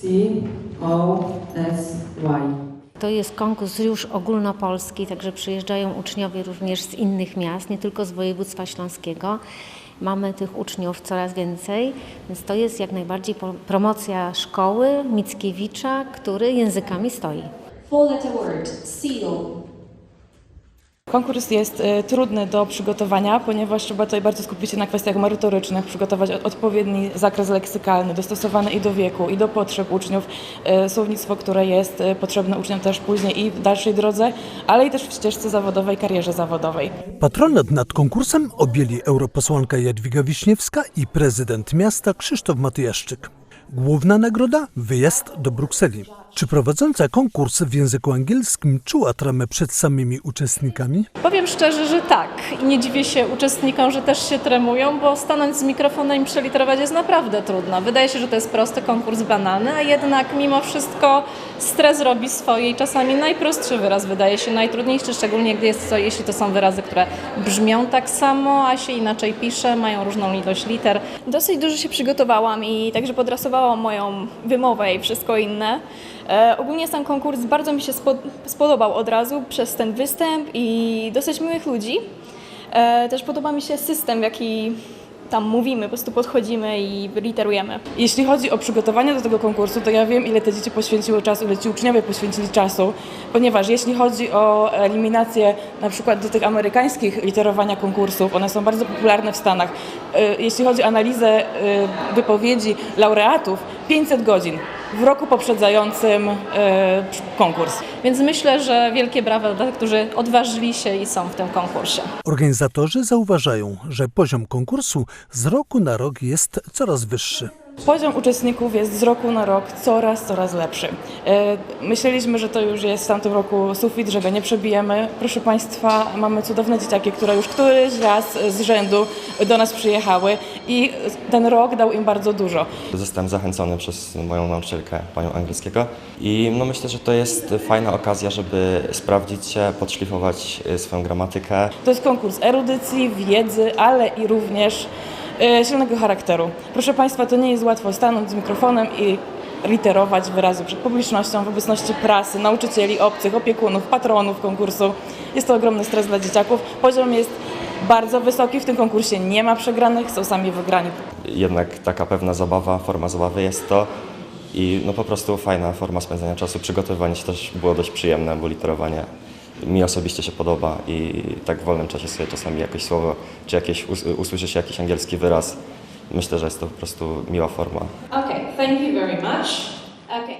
C-O-S-Y. To jest konkurs już ogólnopolski, także przyjeżdżają uczniowie również z innych miast, nie tylko z województwa śląskiego. Mamy tych uczniów coraz więcej, więc to jest jak najbardziej promocja szkoły Mickiewicza, który językami stoi. Four letter word, seal. Konkurs jest e, trudny do przygotowania, ponieważ trzeba tutaj bardzo skupić się na kwestiach merytorycznych, przygotować odpowiedni zakres leksykalny, dostosowany i do wieku, i do potrzeb uczniów, e, słownictwo, które jest e, potrzebne uczniom też później i w dalszej drodze, ale i też w ścieżce zawodowej, karierze zawodowej. Patronat nad konkursem objęli europosłanka Jadwiga Wiśniewska i prezydent miasta Krzysztof Matyjaszczyk. Główna nagroda wyjazd do Brukseli. Czy prowadząca konkurs w języku angielskim czuła tramę przed samymi uczestnikami? Powiem szczerze, że tak. I nie dziwię się uczestnikom, że też się tremują, bo stanąć z mikrofonem i przeliterować jest naprawdę trudno. Wydaje się, że to jest prosty konkurs banalny, a jednak mimo wszystko stres robi swoje i czasami najprostszy wyraz wydaje się najtrudniejszy, szczególnie gdy jest to, jeśli to są wyrazy, które brzmią tak samo, a się inaczej pisze, mają różną ilość liter. Dosyć dużo się przygotowałam i także podrasowałam moją wymowę i wszystko inne. E, ogólnie sam konkurs bardzo mi się spo, spodobał od razu przez ten występ i dosyć miłych ludzi. E, też podoba mi się system, w jaki tam mówimy, po prostu podchodzimy i literujemy. Jeśli chodzi o przygotowanie do tego konkursu, to ja wiem, ile te dzieci poświęciły czasu, ile ci uczniowie poświęcili czasu, ponieważ jeśli chodzi o eliminację na przykład do tych amerykańskich literowania konkursów, one są bardzo popularne w Stanach. Y, Jeśli chodzi o analizę wypowiedzi laureatów, 500 godzin w roku poprzedzającym y, konkurs. Więc myślę, że wielkie brawa dla tych, którzy odważyli się i są w tym konkursie. Organizatorzy zauważają, że poziom konkursu z roku na rok jest coraz wyższy. Poziom uczestników jest z roku na rok coraz, coraz lepszy. E, Myśleliśmy, że to już jest w tamtym roku sufit, że go nie przebijemy. Proszę Państwa, mamy cudowne dzieciaki, które już któryś raz z rzędu do nas przyjechały i ten rok dał im bardzo dużo. Zostałem zachęcony przez moją nauczycielkę, panią angielskiego i no myślę, że to jest fajna okazja, żeby sprawdzić się, podszlifować y, swoją gramatykę. To jest konkurs erudycji, wiedzy, ale i również e, silnego charakteru. Proszę Państwa, to nie jest łatwo stanąć z mikrofonem i literować wyrazy przed publicznością, w obecności prasy, nauczycieli, obcych, opiekunów, patronów konkursu. Jest to ogromny stres dla dzieciaków. Poziom jest bardzo wysoki, w tym konkursie nie ma przegranych, są sami wygrani. Jednak taka pewna zabawa, forma zabawy jest to i no po prostu fajna forma spędzania czasu. Przygotowywanie się też było dość przyjemne, bo literowanie mi osobiście się podoba i tak w wolnym czasie sobie czasami jakieś słowo, czy jakieś, us- usłyszy się jakiś angielski wyraz. Myślę, że jest to po prostu miła forma. Okay, thank you very much. Okay.